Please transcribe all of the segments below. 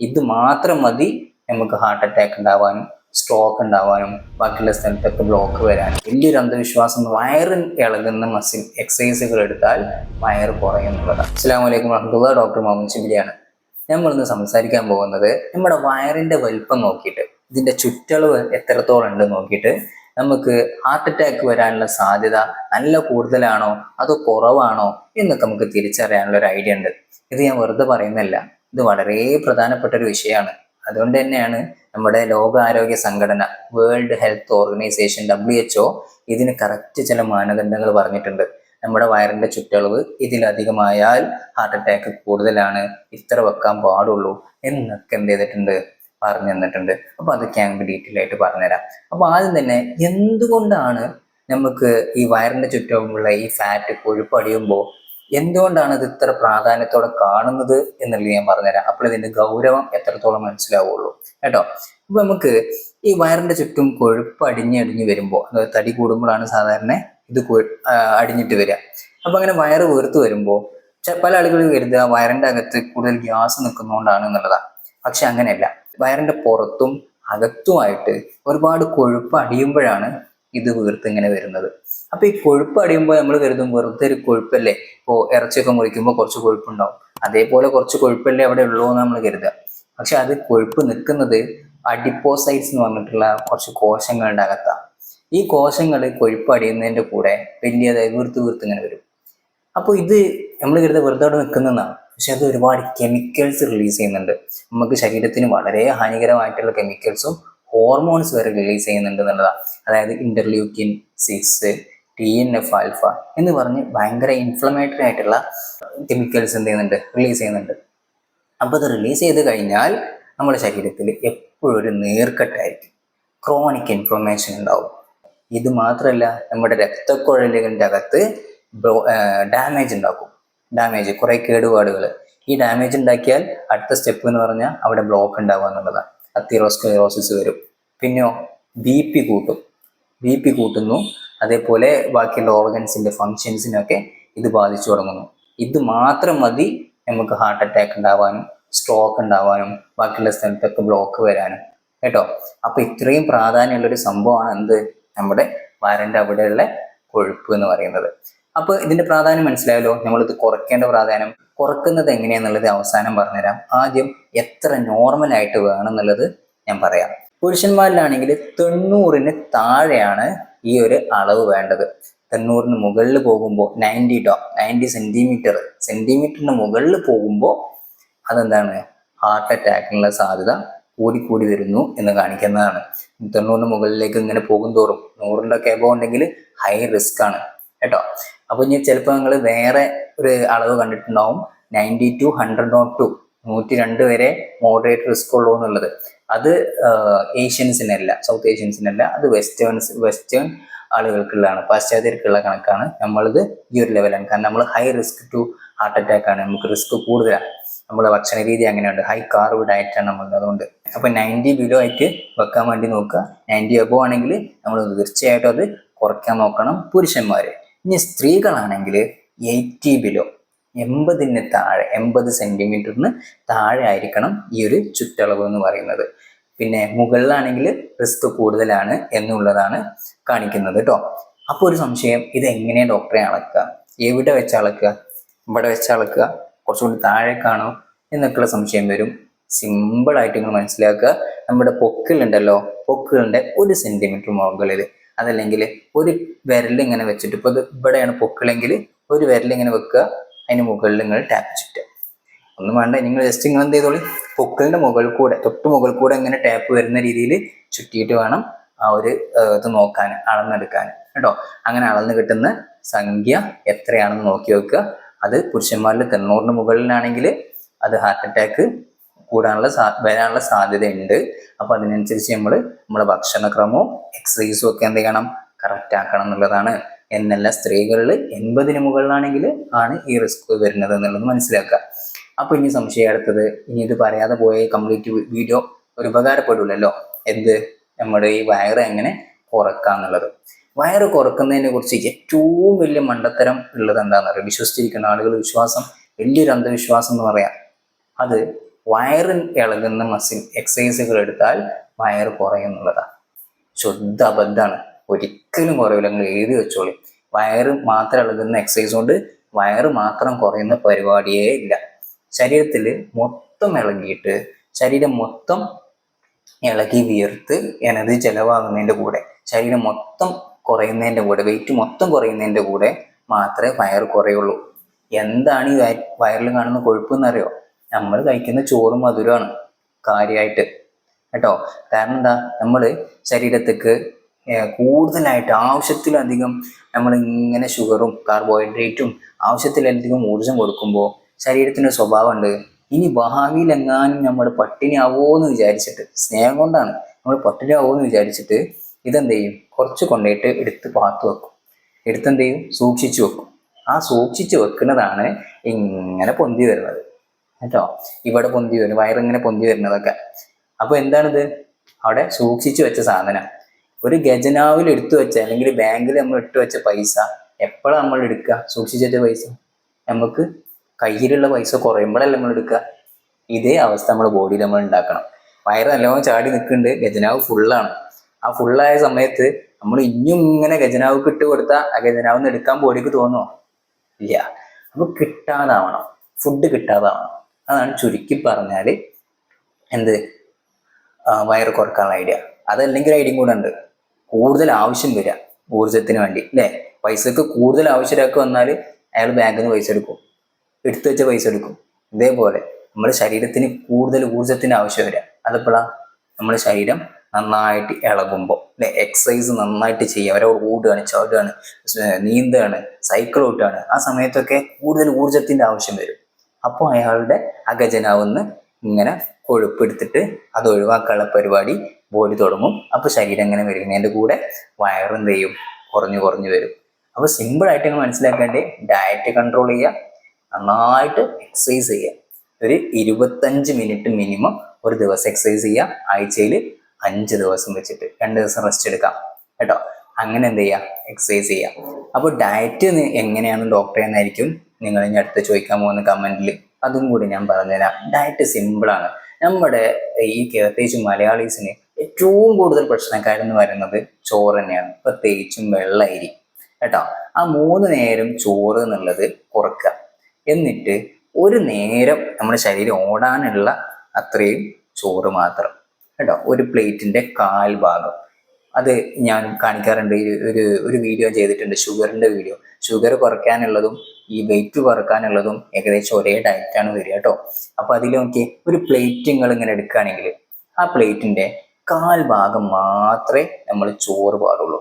ഇത് മാത്രം മതി നമുക്ക് ഹാർട്ട് അറ്റാക്ക് ഉണ്ടാവാനും സ്ട്രോക്ക് ഉണ്ടാവാനും ബാക്കിയുള്ള സ്ഥലത്തൊക്കെ ബ്ലോക്ക് വരാനും. വലിയൊരു അന്ധവിശ്വാസം വയറിൻ ഇളകുന്ന മസിൽ എക്സസൈസുകൾ എടുത്താൽ വയർ കുറയും എന്നുള്ളതാണ്. അസ്സാം വലൈക്കും വറഹമുല്ല ഡോക്ടർ മുഹമ്മദ് ഷിബിലിയാണ് നമ്മളിന്ന് സംസാരിക്കാൻ പോകുന്നത് നമ്മുടെ വയറിന്റെ വലിപ്പം നോക്കിയിട്ട് ഇതിന്റെ ചുറ്റളവ് എത്രത്തോളം ഉണ്ട് നോക്കിയിട്ട് നമുക്ക് ഹാർട്ട് അറ്റാക്ക് വരാനുള്ള സാധ്യത നല്ല കൂടുതലാണോ അതോ കുറവാണോ എന്നൊക്കെ നമുക്ക് തിരിച്ചറിയാനുള്ള ഒരു ഐഡിയ ഉണ്ട്. ഇത് ഞാൻ വെറുതെ പറയുന്നില്ല ഇത് വളരെ പ്രധാനപ്പെട്ട ഒരു വിഷയമാണ്. അതുകൊണ്ട് തന്നെയാണ് നമ്മുടെ ലോകാരോഗ്യ സംഘടന World Health Organisation W H ഇതിന് കറക്റ്റ് ചില മാനദണ്ഡങ്ങൾ പറഞ്ഞിട്ടുണ്ട്. നമ്മുടെ വയറിന്റെ ചുറ്റളവ് ഇതിലധികമായാൽ ഹാർട്ട് അറ്റാക്ക് കൂടുതലാണ് ഇത്ര വെക്കാൻ പാടുള്ളൂ എന്നൊക്കെ എന്ത് ചെയ്തിട്ടുണ്ട്? പറഞ്ഞു തന്നിട്ടുണ്ട്. അപ്പൊ അതൊക്കെ ഞങ്ങൾക്ക് ഡീറ്റെയിൽ ആയിട്ട് പറഞ്ഞുതരാം. അപ്പൊ ആദ്യം തന്നെ എന്തുകൊണ്ടാണ് നമുക്ക് ഈ വയറിന്റെ ചുറ്റുമുള്ള ഈ ഫാറ്റ് കൊഴുപ്പ് അടിയുമ്പോൾ എന്തുകൊണ്ടാണ് ഇത് ഇത്ര പ്രാധാന്യത്തോടെ കാണുന്നത് എന്നുള്ളത് ഞാൻ പറഞ്ഞുതരാം. അപ്പോൾ ഇതിന്റെ ഗൗരവം എത്രത്തോളം മനസ്സിലാവുള്ളൂ. കേട്ടോ? അപ്പൊ നമുക്ക് ഈ വയറിന്റെ ചുറ്റും കൊഴുപ്പ് അടിഞ്ഞടിഞ്ഞ് വരുമ്പോൾ അതായത് തടി കൂടുമ്പോഴാണ് സാധാരണ ഇത് അടിഞ്ഞിട്ട് വരിക. അപ്പൊ അങ്ങനെ വയറ് വീർത്ത് വരുമ്പോൾ പല ആളുകളും കരുതുക വയറിന്റെ അകത്ത് കൂടുതൽ ഗ്യാസ് നിൽക്കുന്നതുകൊണ്ടാണ് എന്നുള്ളതാണ്. പക്ഷെ അങ്ങനെയല്ല. വയറിന്റെ പുറത്തും അകത്തുമായിട്ട് ഒരുപാട് കൊഴുപ്പ് അടിയുമ്പോഴാണ് ഇത് വീർത്ത് ഇങ്ങനെ വരുന്നത്. അപ്പൊ ഈ കൊഴുപ്പ് അടിയുമ്പോൾ നമ്മൾ കരുതും വെറുതെ ഒരു കൊഴുപ്പല്ലേ? ഇപ്പോ ഇറച്ചിയൊക്കെ മുറിക്കുമ്പോൾ കുറച്ച് കൊഴുപ്പുണ്ടാവും. അതേപോലെ കുറച്ച് കൊഴുപ്പല്ലേ അവിടെ ഉള്ളൂ എന്ന് നമ്മൾ കരുതുക. പക്ഷെ അത് കൊഴുപ്പ് നിൽക്കുന്നത് അഡിപ്പോസൈറ്റ്സ് എന്ന് പറഞ്ഞിട്ടുള്ള കുറച്ച് കോശങ്ങളുടെ അകത്താണ് ഈ കോശങ്ങൾ കൊഴുപ്പ് അടിയുന്നതിന്റെ കൂടെ വലിയതായി വീർത്ത് വീർത്ത് ഇങ്ങനെ വരും. അപ്പോൾ ഇത് നമ്മൾ കരുതുക വെറുതെ അവിടെ നിൽക്കുന്നതാണ്. പക്ഷെ അത് ഒരുപാട് കെമിക്കൽസ് റിലീസ് ചെയ്യുന്നുണ്ട്. നമുക്ക് ശരീരത്തിന് വളരെ ഹാനികരമായിട്ടുള്ള കെമിക്കൽസും ഹോർമോൺസ് വരെ റിലീസ് ചെയ്യുന്നുണ്ട് എന്നുള്ളതാണ് അതായത് interleukin six T N F alpha എന്ന് പറഞ്ഞ് ഭയങ്കര ഇൻഫ്ലമേറ്ററി ആയിട്ടുള്ള കെമിക്കൽസ് എന്ത് ചെയ്യുന്നുണ്ട്? റിലീസ് ചെയ്യുന്നുണ്ട്. അപ്പോൾ അത് റിലീസ് ചെയ്ത് കഴിഞ്ഞാൽ നമ്മുടെ ശരീരത്തിൽ എപ്പോഴും ഒരു നേർക്കെട്ടായിരിക്കും. ക്രോണിക് ഇൻഫ്ലമേഷൻ ഉണ്ടാവും. ഇത് മാത്രമല്ല നമ്മുടെ രക്തക്കുഴലുകളുടെ അകത്ത് ഡാമേജ് ഉണ്ടാക്കും. ഡാമേജ് കുറേ കേടുപാടുകൾ ഈ ഡാമേജ് ഉണ്ടാക്കിയാൽ അടുത്ത സ്റ്റെപ്പ് എന്ന് പറഞ്ഞാൽ അവിടെ ബ്ലോക്ക് ഉണ്ടാവുക എന്നുള്ളതാണ്. അത്തിറോസ്ക്ലെറോസിസ് വരും. പിന്നെയോ ബി പി കൂട്ടും. ബി പി കൂട്ടുന്നു. അതേപോലെ ബാക്കിയുള്ള ഓർഗൻസിന്റെ ഫങ്ഷൻസിനൊക്കെ ഇത് ബാധിച്ചു തുടങ്ങുന്നു. ഇത് മാത്രം മതി നമുക്ക് ഹാർട്ട് അറ്റാക്ക് ഉണ്ടാവാനും സ്ട്രോക്ക് ഉണ്ടാവാനും ബാക്കിയുള്ള സ്ഥലത്തൊക്കെ ബ്ലോക്ക് വരാനും. കേട്ടോ? അപ്പോൾ ഇത്രയും പ്രാധാന്യമുള്ളൊരു സംഭവമാണ് എന്ത്? നമ്മുടെ വരന്റെ അവിടെയുള്ള കൊഴുപ്പ് എന്ന് പറയുന്നത്. അപ്പൊ ഇതിന്റെ പ്രാധാന്യം മനസ്സിലായല്ലോ? നമ്മളിത് കുറയ്ക്കേണ്ട പ്രാധാന്യം. കുറക്കുന്നത് എങ്ങനെയാന്നുള്ളത് അവസാനം പറഞ്ഞുതരാം. ആദ്യം എത്ര നോർമൽ ആയിട്ട് വേണം എന്നുള്ളത് ഞാൻ പറയാം. പുരുഷന്മാരിലാണെങ്കിൽ തൊണ്ണൂറിന് താഴെയാണ് ഈ ഒരു അളവ് വേണ്ടത്. തൊണ്ണൂറിന് മുകളിൽ പോകുമ്പോൾ നയന്റി ടോ നയന്റി സെന്റിമീറ്റർ സെന്റിമീറ്ററിന് മുകളിൽ പോകുമ്പോൾ അതെന്താണ്? ഹാർട്ട് അറ്റാക്കിനുള്ള സാധ്യത കൂടിക്കൂടി വരുന്നു എന്ന് കാണിക്കുന്നതാണ്. തൊണ്ണൂറിന് മുകളിലേക്ക് ഇങ്ങനെ പോകും തോറും നൂറിന്റെ ഒക്കെ ഉണ്ടെങ്കിൽ ഹൈ റിസ്ക് ആണ്. കേട്ടോ? അപ്പൊ ഇനി ചിലപ്പോൾ നിങ്ങൾ വേറെ ഒരു അളവ് കണ്ടിട്ടുണ്ടാവും. Ninety to hundred not to നൂറ്റി രണ്ട് വരെ മോഡറേറ്റ് റിസ്ക് ഉള്ളൂ എന്നുള്ളത്. അത് ഏഷ്യൻസിനല്ല സൗത്ത് ഏഷ്യൻസിനല്ല അത് വെസ്റ്റേൺസ് വെസ്റ്റേൺ ആളുകൾക്കുള്ളതാണ്. പാശ്ചാത്യർക്കുള്ള കണക്കാണ് നമ്മളിത് ഈ ഒരു ലെവലാണ് കാരണം നമ്മൾ high risk to heart attack ആണ്. നമുക്ക് റിസ്ക് കൂടുതലാണ്. നമ്മുടെ ഭക്ഷണ രീതി അങ്ങനെയുണ്ട്. ഹൈ കാർബ് ഡയറ്റ് ആണ് നമ്മൾ അതുകൊണ്ട്. അപ്പൊ നയന്റി ബിലോ ആയിട്ട് വെക്കാൻ വേണ്ടി നോക്കുക. നയന്റി അബോ ആണെങ്കിൽ നമ്മൾ തീർച്ചയായിട്ടും അത് കുറയ്ക്കാൻ നോക്കണം പുരുഷന്മാര്. ഇനി സ്ത്രീകളാണെങ്കിൽ എയ്റ്റി ബിലോ എൺപതിന് താഴെ എൺപത് സെന്റിമീറ്ററിന് താഴെ ആയിരിക്കണം ഈ ഒരു ചുറ്റളവ് എന്ന് പറയുന്നത്. പിന്നെ മുകളിലാണെങ്കിൽ റിസ്ക് കൂടുതലാണ് എന്നുള്ളതാണ് കാണിക്കുന്നത് കേട്ടോ അപ്പോൾ ഒരു സംശയം ഇത് എങ്ങനെ ഡോക്ടറെ അളക്കുക? എവിടെ വെച്ച് അളക്കുക? ഇവിടെ വെച്ച് അളക്കുക? കുറച്ചുകൂടി താഴേക്കാണോ എന്നൊക്കെയുള്ള സംശയം വരും. സിമ്പിളായിട്ട് നിങ്ങൾ മനസ്സിലാക്കുക. നമ്മുടെ പൊക്കിലുണ്ടല്ലോ പൊക്കിലുണ്ട് ഒരു സെന്റിമീറ്റർ മുകളിൽ. അതല്ലെങ്കിൽ ഒരു വിരൽ ഇങ്ങനെ വെച്ചിട്ട് ഇപ്പോൾ ഇത് ഇവിടെയാണ് പൊക്കിളെങ്കിൽ ഒരു വിരൽ ഇങ്ങനെ വെക്കുക അതിന് മുകളിൽ നിങ്ങൾ ടാപ്പ് ചുറ്റുക. ഒന്നും വേണ്ട നിങ്ങൾ ജസ്റ്റ് നിങ്ങൾ എന്ത് ചെയ്തോളി പൊക്കിളിന്റെ മുകളിൽ കൂടെ തൊട്ട് മുകളിൽ കൂടെ ഇങ്ങനെ ടാപ്പ് വരുന്ന രീതിയിൽ ചുറ്റിയിട്ട് വേണം ആ ഒരു ഇത് നോക്കാൻ അളന്നെടുക്കാൻ. കേട്ടോ? അങ്ങനെ അളന്ന് കിട്ടുന്ന സംഖ്യ എത്രയാണെന്ന് നോക്കി വെക്കുക. അത് പുരുഷന്മാരിൽ തൊണ്ണൂറിന് മുകളിലാണെങ്കിൽ അത് ഹാർട്ട് അറ്റാക്ക് കൂടാനുള്ള സാ വരാനുള്ള സാധ്യതയുണ്ട്. അപ്പൊ അതിനനുസരിച്ച് നമ്മൾ നമ്മുടെ ഭക്ഷണക്രമവും എക്സസൈസും ഒക്കെ എന്ത് ചെയ്യണം? കറക്റ്റ് ആക്കണം എന്നുള്ളതാണ്. എന്നല്ല സ്ത്രീകളിൽ എൺപതിന് മുകളിലാണെങ്കിൽ ആണ് ഈ റിസ്ക് വരുന്നത് എന്നുള്ളത് മനസ്സിലാക്കുക. അപ്പൊ ഇനി സംശയം അടുത്തത് ഇനി ഇത് പറയാതെ പോയ കംപ്ലീറ്റ് വീഡിയോ ഒരു ഉപകാരപ്പെടില്ലല്ലോ എന്ത്? നമ്മുടെ ഈ വയറ് എങ്ങനെ കുറക്കാന്നുള്ളത് വയറ് കുറക്കുന്നതിനെ കുറിച്ച് ഏറ്റവും വലിയ മണ്ടത്തരം ഉള്ളത് എന്താണെന്ന് അറിയാം വിശ്വസിച്ചിരിക്കുന്ന ആളുകൾ വിശ്വാസം വലിയൊരു അന്ധവിശ്വാസം എന്ന് പറയാം. അത് വയറ് ഇളകുന്ന മസിൽ എക്സസൈസുകൾ എടുത്താൽ വയറ് കുറയും എന്നുള്ളതാണ് ശുദ്ധ അബദ്ധമാണ്. ഒരിക്കലും കുറയില്ല നിങ്ങൾ എഴുതി വെച്ചോളി. വയറ് മാത്രം ഇളകുന്ന എക്സസൈസ് കൊണ്ട് വയറ് മാത്രം കുറയുന്ന പരിപാടിയേ ഇല്ല. ശരീരത്തിൽ മൊത്തം ഇളകിയിട്ട് ശരീരം മൊത്തം ഇളകി വിയർത്ത് എനർജി ചെലവാകുന്നതിന്റെ കൂടെ ശരീരം മൊത്തം കുറയുന്നതിന്റെ കൂടെ വെയിറ്റ് മൊത്തം കുറയുന്നതിന്റെ കൂടെ മാത്രമേ വയറ് കുറയുള്ളൂ. എന്താണ് ഈ വയറിൽ കാണുന്ന കൊഴുപ്പെന്നറിയോ നമ്മൾ കഴിക്കുന്ന ചോറും മധുരമാണ് കാര്യമായിട്ട് കേട്ടോ? കാരണം എന്താ? നമ്മൾ ശരീരത്തേക്ക് കൂടുതലായിട്ട് ആവശ്യത്തിലധികം നമ്മൾ ഇങ്ങനെ ഷുഗറും കാർബോഹൈഡ്രേറ്റും ആവശ്യത്തിലധികം ഊർജം കൊടുക്കുമ്പോൾ ശരീരത്തിന് സ്വഭാവമുണ്ട്. ഇനി ഭാവിയിൽ എങ്ങാനും നമ്മൾ പട്ടിണി എന്ന് വിചാരിച്ചിട്ട് സ്നേഹം കൊണ്ടാണ് നമ്മൾ പട്ടിണി എന്ന് വിചാരിച്ചിട്ട് ഇതെന്ത് ചെയ്യും? കുറച്ച് കൊണ്ടേട്ട് എടുത്ത് പാത്തു വെക്കും. എടുത്തെന്ത് ചെയ്യും? സൂക്ഷിച്ചു വെക്കും. ആ സൂക്ഷിച്ചു വെക്കുന്നതാണ് ഇങ്ങനെ പൊന്തി വരുന്നത്. കേട്ടോ? ഇവിടെ പൊന്തി വരും വയറിങ്ങനെ പൊന്തി വരുന്നതൊക്കെ. അപ്പൊ എന്താണിത്? അവിടെ സൂക്ഷിച്ചു വെച്ച സാധനം. ഒരു ഖജനാവിൽ എടുത്തു വെച്ച അല്ലെങ്കിൽ ബാങ്കിൽ നമ്മൾ ഇട്ട് വെച്ച പൈസ എപ്പോഴാണ് നമ്മൾ എടുക്കുക? സൂക്ഷിച്ചു വെച്ച പൈസ? നമുക്ക് കയ്യിലുള്ള പൈസ കുറയുമ്പോഴല്ലേ നമ്മൾ എടുക്കുക? ഇതേ അവസ്ഥ നമ്മൾ ബോഡിയിൽ നമ്മൾ ഉണ്ടാക്കണം. വയറ് നല്ലോണം ചാടി നിൽക്കുന്നുണ്ട് ഖജനാവ് ഫുള്ളാണ് ആ ഫുള്ളായ സമയത്ത് നമ്മൾ ഇനിയും ഇങ്ങനെ ഖജനാവ് ഇട്ട് കൊടുത്താൽ ആ ഖജനാവ് എടുക്കാൻ ബോഡിക്ക് തോന്നുമോ ഇല്ല. അപ്പൊ കിട്ടാതാവണം. ഫുഡ് കിട്ടാതാവണം. അതാണ് ചുരുക്കി പറഞ്ഞാൽ എന്ത്? വയറ് കുറക്കാനുള്ള ഐഡിയ. അതല്ലെങ്കിൽ ഐഡിയയും കൂടെ ഉണ്ട്. കൂടുതൽ ആവശ്യം വരിക ഊർജത്തിന് വേണ്ടി അല്ലേ? പൈസക്ക് കൂടുതൽ ആവശ്യമൊക്കെ വന്നാൽ അയാൾ ബാങ്കിൽ നിന്ന് പൈസ എടുക്കും. എടുത്തു വെച്ച പൈസ എടുക്കും. ഇതേപോലെ നമ്മുടെ ശരീരത്തിന് കൂടുതൽ ഊർജത്തിന് ആവശ്യം വരിക അതെപ്പോഴാണ് നമ്മുടെ ശരീരം നന്നായിട്ട് ഇളകുമ്പോൾ അല്ലെ? എക്സസൈസ് നന്നായിട്ട് ചെയ്യുക. അവരെ ഓടുകയാണ് ചവിടുകയാണ് നീന്തുകയാണ് സൈക്കിൾ ഓട്ടുകയാണ്. ആ സമയത്തൊക്കെ കൂടുതൽ ഊർജത്തിന്റെ ആവശ്യം വരും. അപ്പോൾ അയാളുടെ അകജനാവുന്ന് ഇങ്ങനെ കൊഴുപ്പെടുത്തിട്ട് അത് ഒഴിവാക്കാനുള്ള പരിപാടി ബോഡി തുടങ്ങും. അപ്പോൾ ശരീരം ഇങ്ങനെ വരുന്നതിന്റെ കൂടെ വയറെന്ത് ചെയ്യും? കുറഞ്ഞു കുറഞ്ഞു വരും. അപ്പോൾ സിമ്പിളായിട്ട് നിങ്ങൾ മനസ്സിലാക്കേണ്ടത് ഡയറ്റ് കൺട്രോൾ ചെയ്യുക നന്നായിട്ട് എക്സസൈസ് ചെയ്യുക. ഒരു ഇരുപത്തഞ്ച് മിനിറ്റ് മിനിമം ഒരു ദിവസം എക്സസൈസ് ചെയ്യുക ആഴ്ചയിൽ അഞ്ച് ദിവസം വെച്ചിട്ട് രണ്ട് ദിവസം റെസ്റ്റ് എടുക്കാം. കേട്ടോ? അങ്ങനെ എന്ത് ചെയ്യുക? എക്സസൈസ് ചെയ്യുക. അപ്പോൾ ഡയറ്റ് എങ്ങനെയാണ് ഡോക്ടറെ എന്നായിരിക്കും നിങ്ങൾ ഇനി അടുത്ത് ചോദിക്കാൻ പോകുന്ന കമന്റിൽ അതും കൂടി ഞാൻ പറഞ്ഞുതരാം. ഡയറ്റ് സിമ്പിളാണ് നമ്മുടെ ഈ പ്രത്യേകിച്ച് മലയാളീസിന് ഏറ്റവും കൂടുതൽ പ്രശ്നക്കാരെന്ന് പറയുന്നത് ചോറ് തന്നെയാണ്. പ്രത്യേകിച്ചും വെള്ളയരി കേട്ടോ? ആ മൂന്ന് നേരം ചോറ് എന്നുള്ളത് കുറക്കുക. എന്നിട്ട് ഒരു നേരം നമ്മുടെ ശരീരം ഓടാനുള്ള അത്രയും ചോറ് മാത്രം. കേട്ടോ? ഒരു പ്ലേറ്റിന്റെ കാൽ ഭാഗം. അത് ഞാൻ കാണിക്കാറുണ്ട്. ഒരു ഒരു വീഡിയോ ചെയ്തിട്ടുണ്ട് ഷുഗറിന്റെ വീഡിയോ ഷുഗർ കുറയ്ക്കാനുള്ളതും ഈ വെയിറ്റ് കുറക്കാനുള്ളതും ഏകദേശം ഒരേ ഡയറ്റാണ് വരിക കേട്ടോ അപ്പോൾ അതിൽ നോക്കി ഒരു പ്ലേറ്റ് നിങ്ങൾ ഇങ്ങനെ എടുക്കുകയാണെങ്കിൽ ആ പ്ലേറ്റിന്റെ കാൽ ഭാഗം മാത്രമേ നമ്മൾ ചോറ് പാടുള്ളൂ.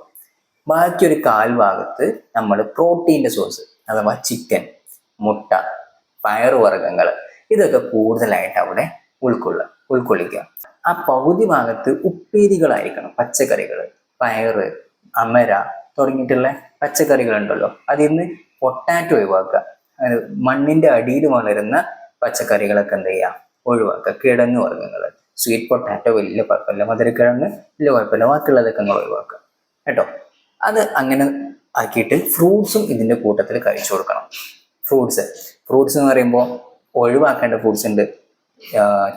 ബാക്കി ഒരു കാൽ ഭാഗത്ത് നമ്മൾ പ്രോട്ടീന്റെ സോഴ്സ് അഥവാ ചിക്കൻ മുട്ട പയറുവർഗങ്ങൾ ഇതൊക്കെ കൂടുതലായിട്ട് അവിടെ ഉൾക്കൊള്ളുക ഉൾക്കൊള്ളിക്കുക. ആ പകുതി ഭാഗത്ത് ഉപ്പേരികളായിരിക്കണം. പച്ചക്കറികൾ പയറ് അമര തുടങ്ങിയിട്ടുള്ള പച്ചക്കറികൾ ഉണ്ടല്ലോ അതിൽ നിന്ന് പൊട്ടാറ്റോ ഒഴിവാക്കുക. അത് മണ്ണിന്റെ അടിയിൽ വളരുന്ന പച്ചക്കറികളൊക്കെ എന്ത് ചെയ്യുക? ഒഴിവാക്കുക. കിഴങ്ങ് വർഗങ്ങൾ സ്വീറ്റ് പൊട്ടാറ്റോ വലിയ കുഴപ്പമില്ല. മധുരക്കിഴങ്ങ് വലിയ കുഴപ്പമില്ല. ബാക്കിയുള്ളതൊക്കെ നിങ്ങൾ ഒഴിവാക്കുക. കേട്ടോ? അത് അങ്ങനെ ആക്കിയിട്ട് ഫ്രൂട്ട്സും ഇതിന്റെ കൂട്ടത്തിൽ കഴിച്ചു കൊടുക്കണം. ഫ്രൂട്ട്സ്. ഫ്രൂട്ട്സ് എന്ന് പറയുമ്പോൾ ഒഴിവാക്കേണ്ട ഫ്രൂട്ട്സ് ഉണ്ട്.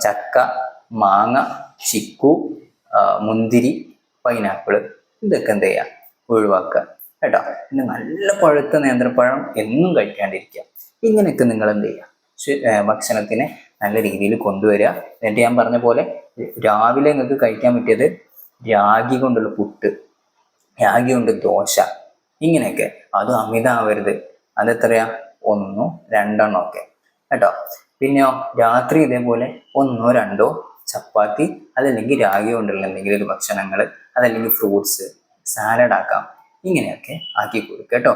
ചക്ക മാങ്ങ ചിക്കു മുന്തിരി പൈനാപ്പിൾ ഇതൊക്കെ എന്ത് ചെയ്യുക ഒഴിവാക്കുക കേട്ടോ. പിന്നെ നല്ല പഴുത്ത നേന്ത്രപ്പഴം എന്നും കഴിക്കാണ്ടിരിക്കുക. ഇങ്ങനെയൊക്കെ നിങ്ങൾ എന്ത് ചെയ്യുക? ഭക്ഷണത്തിനെ നല്ല രീതിയിൽ കൊണ്ടുവരിക. എന്നിട്ട് ഞാൻ പറഞ്ഞ പോലെ രാവിലെ നിങ്ങൾക്ക് കഴിക്കാൻ പറ്റിയത് രാഗി കൊണ്ടുള്ള പുട്ട് രാഗി കൊണ്ട് ദോശ ഇങ്ങനെയൊക്കെ. അത് അമിതാവരുത് അതെത്രയാ? ഒന്നോ രണ്ടെണ്ണോ ഒക്കെ. കേട്ടോ. പിന്നെയോ രാത്രി ഇതേപോലെ ഒന്നോ രണ്ടോ ചപ്പാത്തി അതല്ലെങ്കിൽ രാഗി കൊണ്ടുള്ള എന്തെങ്കിലും ഒരു ഭക്ഷണങ്ങൾ അതല്ലെങ്കിൽ ഫ്രൂട്ട്സ് സാലഡ് ആക്കാം. ഇങ്ങനെയൊക്കെ ആക്കി കൊടുക്കുക കേട്ടോ.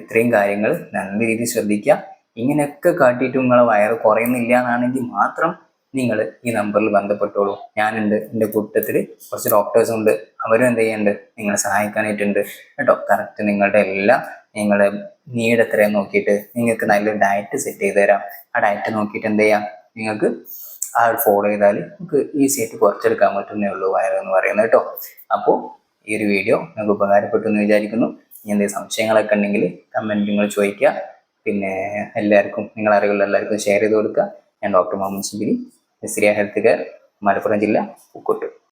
ഇത്രയും കാര്യങ്ങൾ നല്ല രീതിയിൽ ശ്രദ്ധിക്കുക ഇങ്ങനെയൊക്കെ കാട്ടിയിട്ട് നിങ്ങളെ വയറ് കുറയുന്നില്ല എന്നാണെങ്കിൽ മാത്രം നിങ്ങൾ ഈ നമ്പറിൽ ബന്ധപ്പെട്ടോളൂ. ഞാനുണ്ട് എന്റെ കൂട്ടത്തിൽ കുറച്ച് ഡോക്ടേഴ്സും ഉണ്ട്. അവരും എന്ത് ചെയ്യുന്നുണ്ട്? നിങ്ങളെ സഹായിക്കാനായിട്ടുണ്ട് കേട്ടോ. കറക്റ്റ് നിങ്ങളുടെ എല്ലാം നിങ്ങളുടെ നീഡ് എത്രയും നോക്കിയിട്ട് നിങ്ങൾക്ക് നല്ലൊരു ഡയറ്റ് സെറ്റ് ചെയ്ത് തരാം. ആ ഡയറ്റ് നോക്കിയിട്ട് എന്ത് ചെയ്യാം? നിങ്ങൾക്ക് ആ ഫോളോ ചെയ്താൽ നമുക്ക് ഈസി ആയിട്ട് കുറച്ചെടുക്കാൻ പറ്റുന്നേ ഉള്ളൂ എന്ന് പറയുന്നത് കേട്ടോ. അപ്പോൾ ഈ ഒരു വീഡിയോ നിങ്ങൾക്ക് ഉപകാരപ്പെട്ടു എന്ന് വിചാരിക്കുന്നു. ഇനി എന്തെങ്കിലും സംശയങ്ങളൊക്കെ ഉണ്ടെങ്കിൽ കമന്റ് നിങ്ങൾ ചോദിക്കുക. പിന്നെ എല്ലാവർക്കും നിങ്ങൾ അറിവുള്ള എല്ലാവർക്കും ഷെയർ ചെയ്ത് കൊടുക്കുക. ഞാൻ doctor Muhammad Shibiri Nasiriya health care Malappuram ജില്ല പൂക്കോട്ട്.